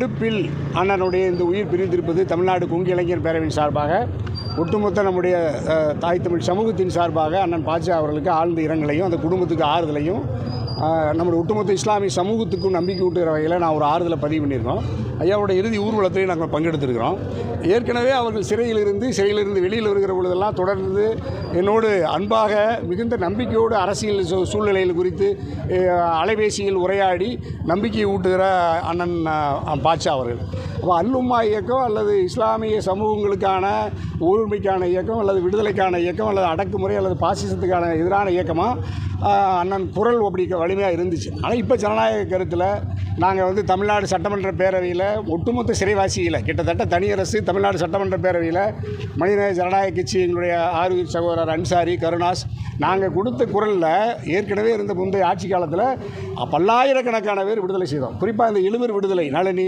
இடுப்பில் அண்ணனுடைய இந்த உயிர் பிரிந்திருப்பது தமிழ்நாடு கொங்கு இளைஞர் பேரவையின் சார்பாக ஒட்டுமொத்த நம்முடைய தாய் தமிழ் சமூகத்தின் சார்பாக அண்ணன் பாஜா அவர்களுக்கு ஆழ்ந்த இரங்கலையும் அந்த குடும்பத்துக்கு ஆறுதலையும் நம்முடைய ஒட்டுமொத்த இஸ்லாமிய சமூகத்துக்கும் நம்பிக்கை ஊட்டுகிற வகையில் நான் ஒரு ஆறுதலை பதிவு பண்ணியிருக்கோம். ஐயாவோட இறுதி ஊர்வலத்திலையும் நாங்கள் பங்கெடுத்திருக்கிறோம். ஏற்கனவே அவர்கள் சிறையிலிருந்து சிறையிலிருந்து வெளியில் வருகிற பொழுதெல்லாம் தொடர்ந்து என்னோடு அன்பாக மிகுந்த நம்பிக்கையோடு அரசியல் சூ- சூழ்நிலைகள் குறித்து அலைபேசியில் உரையாடி நம்பிக்கை ஊட்டுகிற அண்ணன் பாட்சா அவர்கள். அப்போ அல்லும்மா இயக்கம் அல்லது இஸ்லாமிய சமூகங்களுக்கான ஊர்மைக்கான இயக்கம் அல்லது விடுதலைக்கான இயக்கம் அல்லது அடக்குமுறை அல்லது பாசிசத்துக்கான எதிரான இயக்கமாக அண்ணன் குரல் அப்படி வலிமையாக இருந்துச்சு. ஆனால் இப்போ ஜனநாயக கருத்தில் நாங்கள் வந்து தமிழ்நாடு சட்டமன்ற பேரவையில் ஒட்டுமொத்த சிறைவாசியில் கிட்டத்தட்ட தனியரசு தமிழ்நாடு சட்டமன்ற பேரவையில் மனிதநேய ஜனநாயக கட்சி எங்களுடைய ஆறுவீர் சகோதரர் அன்சாரி கருணாஸ் நாங்கள் கொடுத்த குரலில் ஏற்கனவே இருந்த முந்தைய ஆட்சி காலத்தில் பல்லாயிரக்கணக்கான பேர் விடுதலை செய்தோம். குறிப்பாக இந்த இழுவர் விடுதலை நளினி